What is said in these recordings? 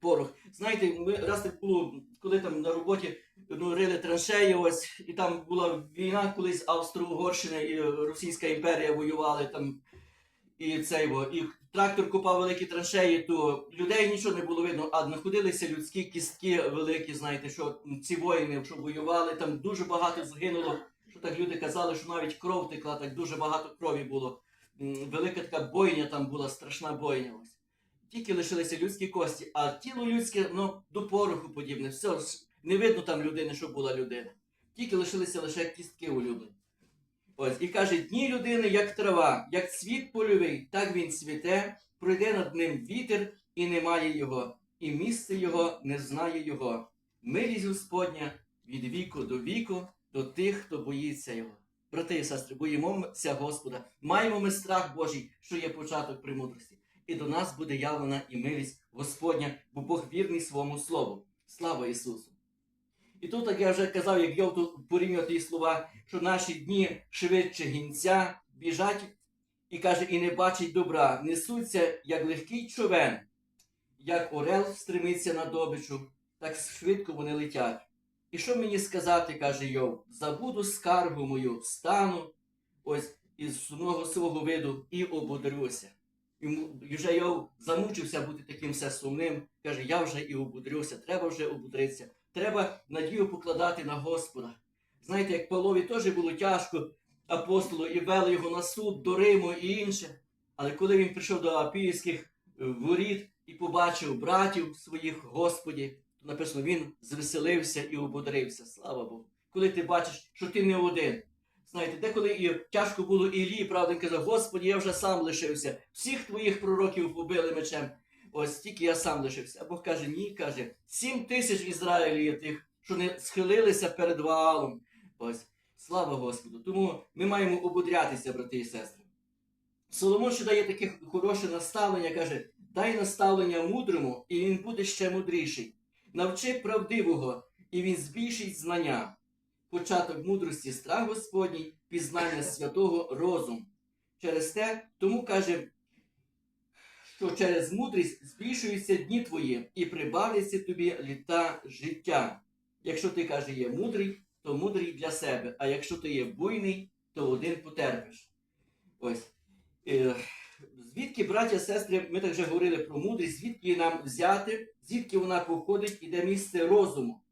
порох. Знаєте, ми раз так було, коли там на роботі ну, рили траншеї, ось, і там була війна колись Австро-Угорщина і Російська імперія воювали там. І цей і трактор копав великі траншеї, то людей нічого не було видно, а знаходилися людські кістки великі, знаєте, що ці воїни, що воювали, там дуже багато згинуло. Що так люди казали, що навіть кров текла, так дуже багато крові було. Велика така бойня там була, страшна бойня. Ось. Тільки лишилися людські кості, а тіло людське, ну, до пороху подібне. Все, ж не видно там людини, що була людина. Тільки лишилися лише кістки улюблені. Ось, і каже, дні людини, як трава, як цвіт польовий, так він цвіте, пройде над ним вітер, і немає його, і місце його не знає його. Милість Господня від віку до віку до тих, хто боїться його. Брати і сестри, боїмося Господа, маємо ми страх Божий, що є початок премудрості. І до нас буде явлена і милість Господня, бо Бог вірний своєму слову. Слава Ісусу! І тут, як я вже казав, як Йов тут порівнював ті слова, що наші дні швидше гінця біжать і каже, і не бачить добра, несуться, як легкий човен, як орел стремиться на добичу, так швидко вони летять. І що мені сказати, каже Йов, забуду скаргу мою, встану ось із сумного свого виду і ободрюся. І вже Йов замучився бути таким все сумним. Каже, я вже і ободрюся, треба вже ободритися. Треба надію покладати на Господа. Знаєте, як Павлові теж було тяжко апостолу і вели його на суд до Риму і інше. Але коли він прийшов до апійських е, воріт і побачив братів своїх Господі, то написано, він звеселився і ободрився. Слава Богу. Коли ти бачиш, що ти не один. Знаєте, деколи і тяжко було Іллі, правда, він казав, Господі, я вже сам лишився. Всіх твоїх пророків побили мечем. Ось тільки я сам лишився. А Бог каже, ні, каже, сім тисяч в Ізраїлі є тих, що не схилилися перед Ваалом. Ось, слава Господу. Тому ми маємо ободрятися, брати і сестри. Соломон ще дає таке хороше наставлення, каже, дай наставлення мудрому, і він буде ще мудріший. Навчи правдивого, і він збільшить знання. Початок мудрості страх Господній, пізнання святого розум. Через те, тому каже, що через мудрість збільшуються дні твої і прибавляться тобі літа життя. Якщо ти каже, є мудрий, то мудрий для себе, а якщо ти є буйний, то один потерпиш. Ось. Е, звідки, браття, сестри, ми так вже говорили про мудрість, звідки нам взяти, звідки вона походить і де місце розуму.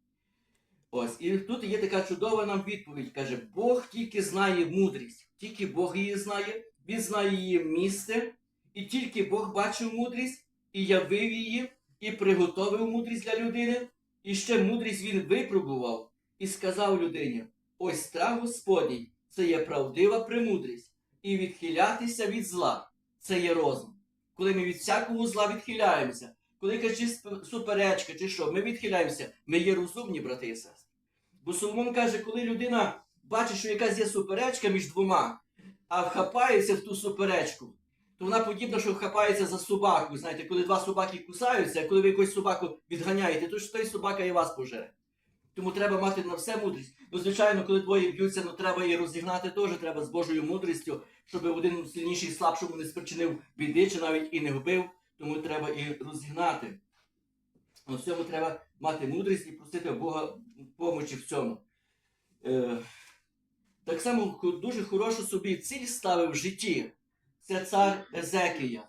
Ось, і тут є така чудова нам відповідь. Каже, Бог тільки знає мудрість, тільки Бог її знає, Він знає її місце, і тільки Бог бачив мудрість, і явив її, і приготовив мудрість для людини, і ще мудрість він випробував і сказав людині: ось страх Господній, це є правдива премудрість, і відхилятися від зла це є розум. Коли ми від всякого зла відхиляємося, коли якась суперечка, чи що, ми відхиляємося, ми є розумні, брати і сестри. Бо Соломон каже, коли людина бачить, що якась є суперечка між двома, а вхапається в ту суперечку, то вона подібна, що вхапається за собаку. Знаєте, коли два собаки кусаються, а коли ви якусь собаку відганяєте, то ж той собака і вас пожере. Тому треба мати на все мудрість. Ну, звичайно, коли двоє б'ються, ну треба і розігнати теж, треба з Божою мудрістю, щоб один сильніший слабшому не спричинив біди, чи навіть і не вбив, тому треба і розігнати. У всьому треба мати мудрість і просити Бога помочі в цьому. Е, так само дуже хорошу собі ціль ставив в житті. Це цар Езекія.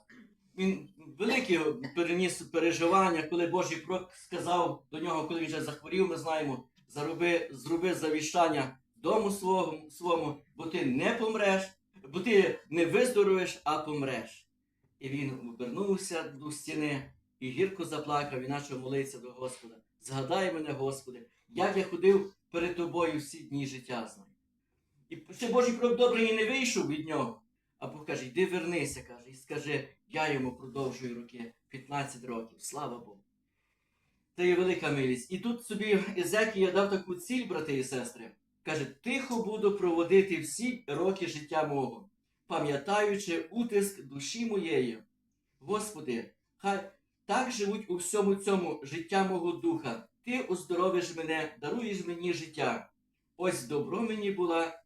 Він великі переніс переживання, коли Божий пророк сказав до нього, коли він вже захворів, ми знаємо, зароби, зроби завіщання дому свого, своєму, бо ти не помреш, бо ти не виздоровиш, а помреш. І він обернувся до стіни і гірко заплакав, і почав молитися до Господа. Згадай мене, Господи, як я ходив перед тобою всі дні життя знаю. І ще Божий добрий і не вийшов від нього. А Бог каже, йди вернися, каже, і скажи, я йому продовжую роки 15 років. Слава Богу. Це є велика милість. І тут собі Езекія дав таку ціль, брати і сестри. Каже, тихо буду проводити всі роки життя мого, пам'ятаючи утиск душі моєї. Господи, хай так живуть у всьому цьому життя мого духа. Ти оздоровиш мене, даруєш мені життя. Ось добро мені була,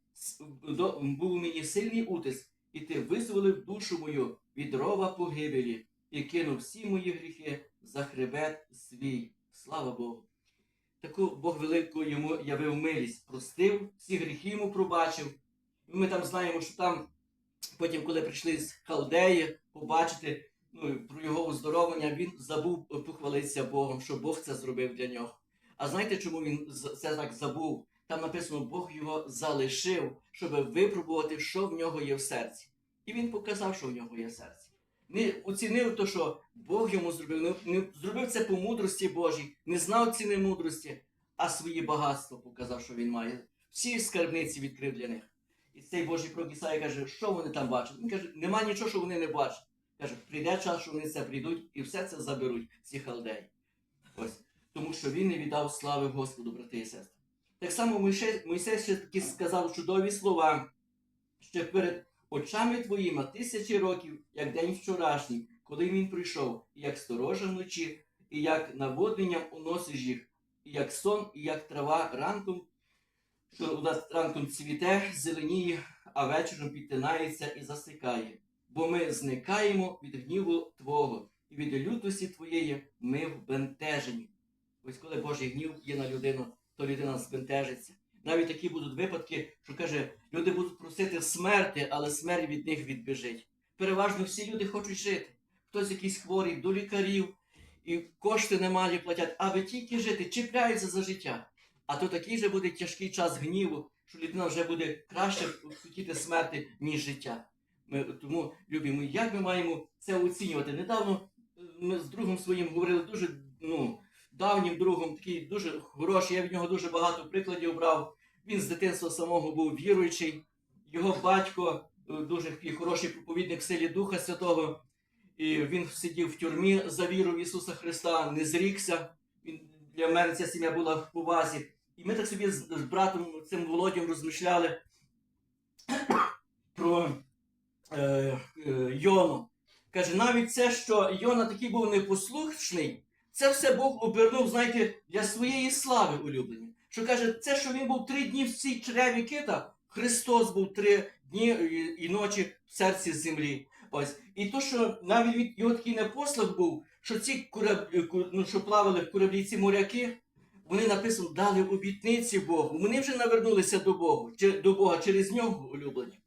був мені сильний утиск, і ти визволив душу мою від рова погибелі і кинув всі мої гріхи за хребет свій. Слава Богу. Таку Бог велику йому явив милість, простив, всі гріхи йому пробачив. Ми там знаємо, що там потім, коли прийшли з Халдеї, побачити ну, про його оздоровлення, він забув похвалитися Богом, що Бог це зробив для нього. А знаєте, чому він це так забув? Там написано, Бог його залишив, щоб випробувати, що в нього є в серці. І він показав, що в нього є в серці. Не оцінив то, що Бог йому зробив, не зробив це по мудрості Божій, не знав ціни мудрості, а свої багатства показав, що він має. Всі скарбниці відкрив для них. І цей Божий пророк Ісая каже, що вони там бачать? Він каже, нема нічого, що вони не бачать. Каже, прийде час, що вони це прийдуть і все це заберуть, ці халдеї. Ось. Тому що він не віддав слави Господу, брати і сестри. Так само Мойсей ще таки сказав чудові слова, що перед очами твоїми тисячі років, як день вчорашній, коли він прийшов, і як сторожа вночі, і як наводненням уносиш їх, і як сон, і як трава ранком, що у нас ранком цвіте, зеленіє, а вечором підтинається і засикає. Бо ми зникаємо від гніву Твого, і від лютості Твоєї ми вбентежені. Ось коли Божий гнів є на людину, то людина збентежиться. Навіть такі будуть випадки, що каже, люди будуть просити смерти, але смерть від них відбіжить. Переважно всі люди хочуть жити. Хтось якийсь хворий до лікарів, і кошти немає платять, аби тільки жити, чіпляються за життя. А то такий же буде тяжкий час гніву, що людина вже буде краще хотіти смерти, ніж життя. Ми, тому, любі мої, як ми маємо це оцінювати? Недавно е, ми з другом своїм говорили дуже ну, давнім другом, такий дуже хороший, я від нього дуже багато прикладів брав. Він з дитинства самого був віруючий. Його батько е, дуже хороший проповідник в силі Духа Святого. І він сидів в тюрмі за віру в Ісуса Христа, не зрікся. Для мене ця сім'я була в повазі. І ми так собі з, з братом цим Володім розмишляли про е, е, Йону. Каже, навіть це, що Йона такий був непослушний, це все Бог обернув, знаєте, для своєї слави улюблені. Що каже, це, що він був три дні в цій чреві кита, Христос був три дні і, ночі в серці землі. Ось. І то, що навіть його такий непослух був, що ці кораблі, ну, що плавали в кораблі ці моряки, вони написано дали обітниці Богу. Вони вже навернулися до Бога, до Бога через нього улюблені.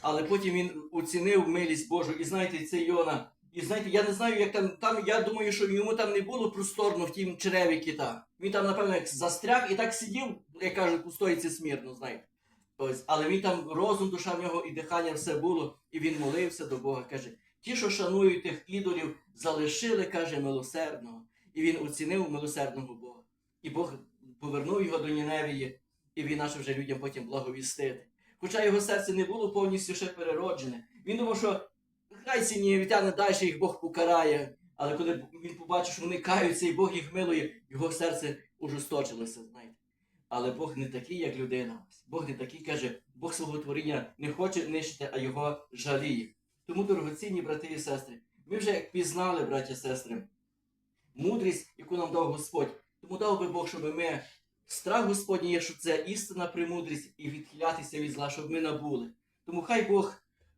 Але потім він оцінив милість Божу. І знаєте, це Йона. І знаєте, я не знаю, як там, там, я думаю, що йому там не було просторно в тім череві кита. Він там, напевно, як застряг і так сидів, як кажуть, у смірно, знаєте. Ось, але він там розум, душа в нього і дихання все було, і він молився до Бога. Каже, ті, що шанують тих ідолів, залишили, каже, милосердного. І він оцінив милосердного Бога. І Бог повернув його до Ніневії, і він почав вже людям потім благовістити. Хоча його серце не було повністю ще перероджене. Він думав, що хай ці ніневітяни далі їх Бог покарає. Але коли він побачив, що вони каються і Бог їх милує, його серце ужесточилося, знаєте. Але Бог не такий, як людина. Бог не такий каже, Бог свого творіння не хоче нищити, а його жаліє. Тому, дорогоцінні брати і сестри, ми вже як пізнали, браті і сестри, мудрість, яку нам дав Господь. Тому дав би Бог, щоб ми страх Господній є, що це істина премудрість і відхилятися від зла, щоб ми набули. Тому хай Бог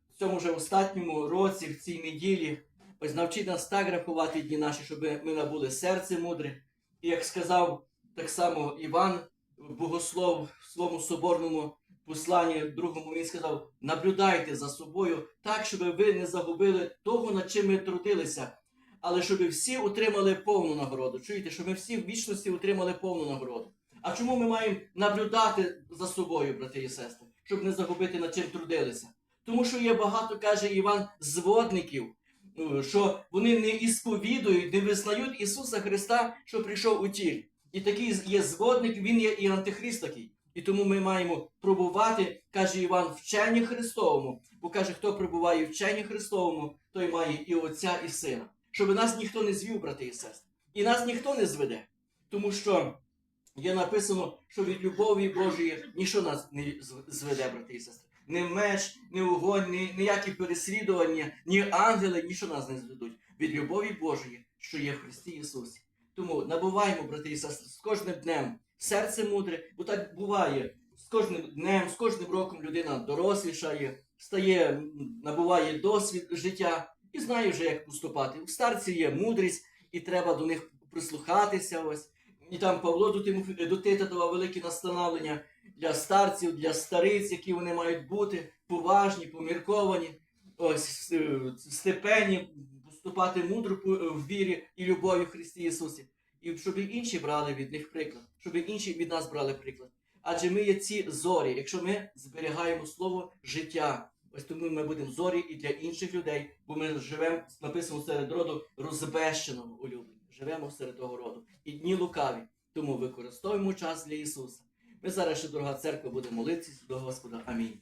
в цьому вже останньому році, в цій неділі, ось навчить нас так рахувати дні наші, щоб ми набули серце мудре. І як сказав так само Іван, богослов в своєму соборному посланні другому, він сказав: наблюдайте за собою так, щоб ви не загубили того, над чим ми трудилися, але щоб всі отримали повну нагороду. Чуєте, щоб ми всі в вічності отримали повну нагороду. А чому ми маємо наблюдати за собою, брати і сестри, щоб не загубити над чим трудилися? Тому що є багато, каже Іван, зводників, ну, що вони не ісповідують, не визнають Ісуса Христа, що прийшов у тілі. І такий є зводник, він є і антихрист такий. І тому ми маємо пробувати, каже Іван, вченні Христовому. Бо каже, хто пробуває в вченні Христовому, той має і Отця, і Сина. Щоб нас ніхто не звів, брати і сестри. І нас ніхто не зведе. Тому що є написано, що від любові Божої ніщо нас не зведе, брати і сестри. Ні меч, ні огонь, ні ніякі переслідування, ні ангели, ніщо нас не зведуть. Від любові Божої, що є в Христі Ісусі. Тому набуваємо, брати і сестри, з кожним днем серце мудре, бо так буває. З кожним днем, з кожним роком людина дорослішає, стає, набуває досвід життя і знає вже, як поступати. У старці є мудрість, і треба до них прислухатися. Ось. І там Павло до, до Тита давав великі настановлення для старців, для стариць, які вони мають бути поважні, помірковані, ось е, степені, поступати мудро в вірі і любові в Христі Ісусі. І щоб інші брали від них приклад, щоб інші від нас брали приклад. Адже ми є ці зорі, якщо ми зберігаємо слово життя. Ось тому ми будемо зорі і для інших людей, бо ми живемо, написано серед роду розбещеного улюблення. Живемо серед того роду. І дні лукаві. Тому використовуємо час для Ісуса. Ми зараз ще, дорога церква, будемо молитися до Господа. Амінь.